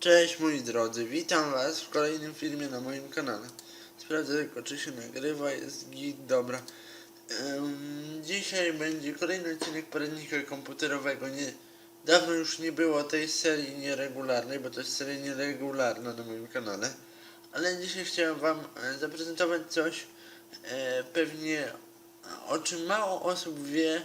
Cześć moi drodzy, witam was w kolejnym filmie na moim kanale. Sprawdzę tylko czy się nagrywa, jest git, dobra. Em, dzisiaj będzie kolejny odcinek poradnika komputerowego. Nie, dawno już nie było tej serii nieregularnej, bo to jest seria nieregularna na moim kanale. Ale dzisiaj chciałem wam e, zaprezentować coś e, pewnie o czym mało osób wie,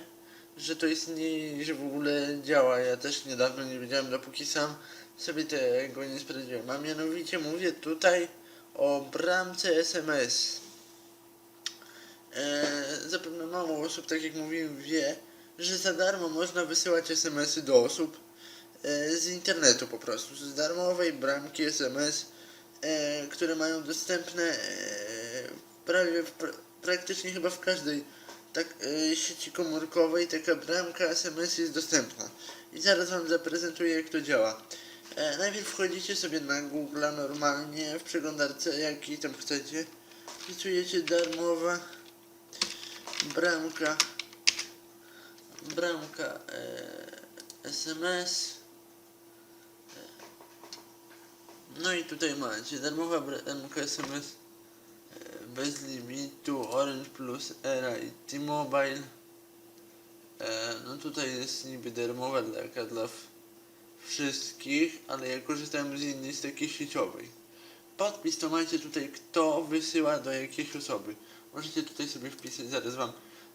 że to istnieje i że w ogóle działa. Ja też niedawno nie wiedziałem, dopóki sam sobie tego nie sprawdziłem. A mianowicie mówię tutaj o bramce SMS. E, zapewne mało osób, tak jak mówiłem, wie, że za darmo można wysyłać SMS-y do osób e, z internetu po prostu, z darmowej bramki SMS, e, które mają dostępne e, prawie w, pra, praktycznie chyba w każdej tak, e, sieci komórkowej taka bramka SMS jest dostępna. I zaraz Wam zaprezentuję jak to działa. E, najpierw wchodzicie sobie na Google normalnie w przeglądarce jaki tam chcecie. Wpisujecie darmowa bramka bramka e, SMS. No i tutaj macie darmowa bramka SMS e, bez limitu Orange Plus Era i T-Mobile. E, no tutaj jest niby darmowa dla w- wszystkich, ale ja korzystałem z innej, z takiej sieciowej. Podpis to macie tutaj, kto wysyła do jakiej osoby. Możecie tutaj sobie wpisać, zaraz wam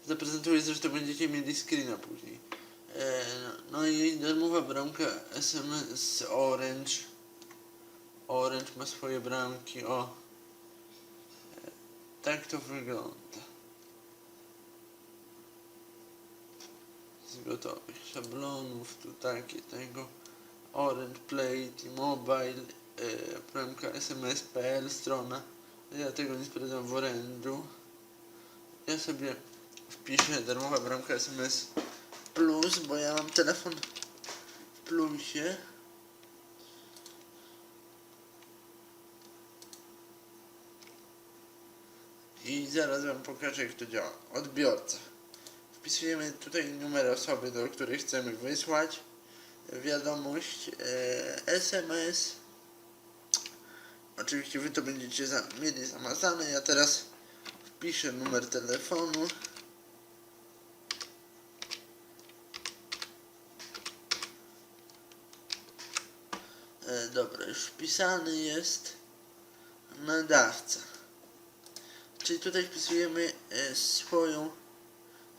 zaprezentuję, zresztą będziecie mieli screena później. E, no i darmowa bramka SMS Orange. Orange ma swoje bramki, o. E, tak to wygląda. Z gotowych szablonów, tu takie tego. Orange Play, T-Mobile, e, bramka SMS.pl strona. Ja tego nie sprawdzam w orężu. Ja sobie wpiszę darmowa bramka SMS plus, bo ja mam telefon w plusie. I zaraz wam pokażę jak to działa. Odbiorca. Wpisujemy tutaj numer osoby, do której chcemy wysłać wiadomość e, SMS. Oczywiście wy to będziecie za, mieli zamazane. Ja teraz wpiszę numer telefonu. E, dobra, już wpisany jest nadawca. Czyli tutaj wpisujemy e, swoją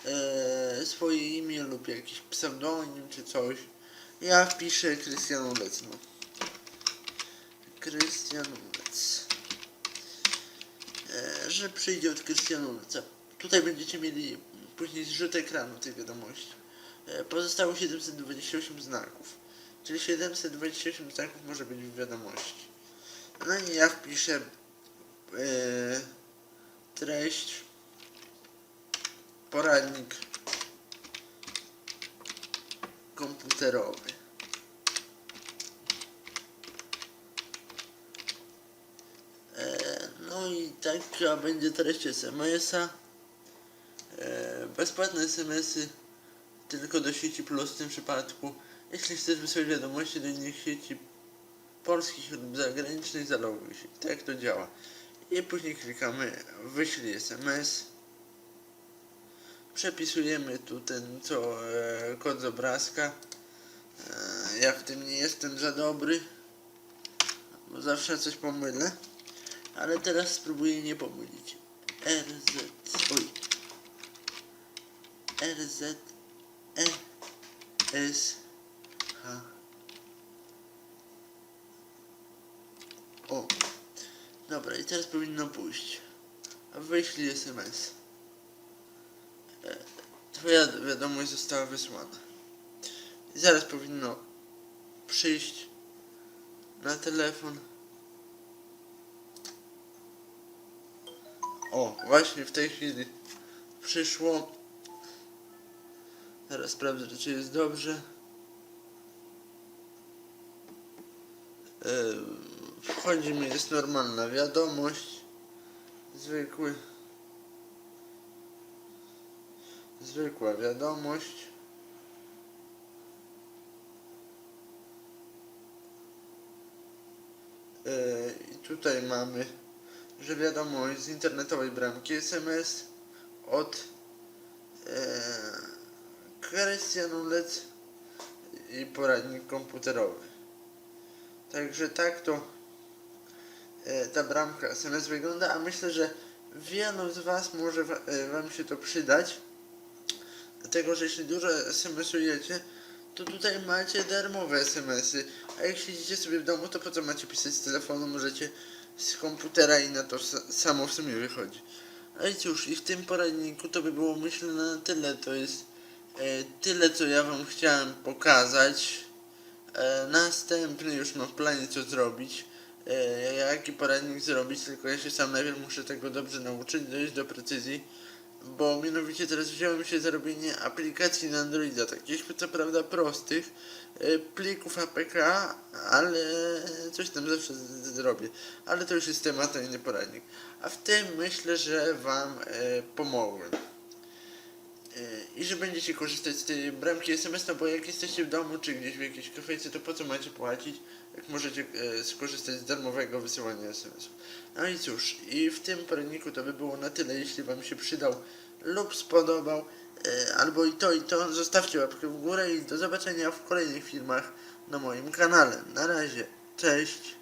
e, swoje imię lub jakiś pseudonim czy coś. Ja wpiszę Krystian Ulec. No. Krystian Ulec. E, że przyjdzie od Krystiana Uleca. Tutaj będziecie mieli później zrzut ekranu tej wiadomości. E, pozostało 728 znaków. Czyli 728 znaków może być w wiadomości. No i ja wpiszę e, treść poradnik komputerowy. E, No i taka będzie treść SMS-a. E, Bezpłatne SMS-y tylko do sieci plus w tym przypadku. Jeśli chcesz wysłać wiadomości do innych sieci polskich lub zagranicznych, zaloguj się. Tak to działa. I później klikamy wyślij SMS. Przepisujemy tu ten co e, kod z obrazka. E, ja w tym nie jestem za dobry, bo zawsze coś pomylę. Ale teraz spróbuję nie pomylić. RZ. Oj. RZ. E. S. H. O. Dobra, i teraz powinno pójść. Wyślij SMS. E, Twoja wiadomość została wysłana. I zaraz powinno przyjść na telefon. O, właśnie w tej chwili przyszło. Teraz sprawdzę, czy jest dobrze. Yy, Wchodzimy, jest normalna wiadomość. Zwykły. Zwykła wiadomość. E, I tutaj mamy, że wiadomość z internetowej bramki SMS od e, Krystian Lec i poradnik komputerowy. Także tak to e, ta bramka SMS wygląda, a myślę, że wielu z Was może wa- e, Wam się to przydać. Dlatego, że jeśli dużo SMS-ujecie, to tutaj macie darmowe SMS-y. A jak siedzicie sobie w domu, to po co macie pisać z telefonu? Możecie z komputera i na to sa- samo w sumie wychodzi. I cóż, i w tym poradniku to by było myślę na tyle. To jest e, tyle, co ja Wam chciałem pokazać. E, następny już mam w planie co zrobić. E, jaki poradnik zrobić, tylko ja się sam najpierw muszę tego dobrze nauczyć, dojść do precyzji. Bo mianowicie teraz wziąłem się za robienie aplikacji na Androida, takich co prawda prostych, e, plików APK, ale coś tam zawsze zrobię. Ale to już jest temat, a inny poradnik. A w tym myślę, że Wam e, pomogłem. Że będziecie korzystać z tej bramki SMS, no bo jak jesteście w domu czy gdzieś w jakiejś kafejce, to po co macie płacić, jak możecie e, skorzystać z darmowego wysyłania SMS-ów. No i cóż, i w tym poradniku to by było na tyle, jeśli Wam się przydał lub spodobał, e, albo i to i to, zostawcie łapkę w górę i do zobaczenia w kolejnych filmach na moim kanale. Na razie, cześć!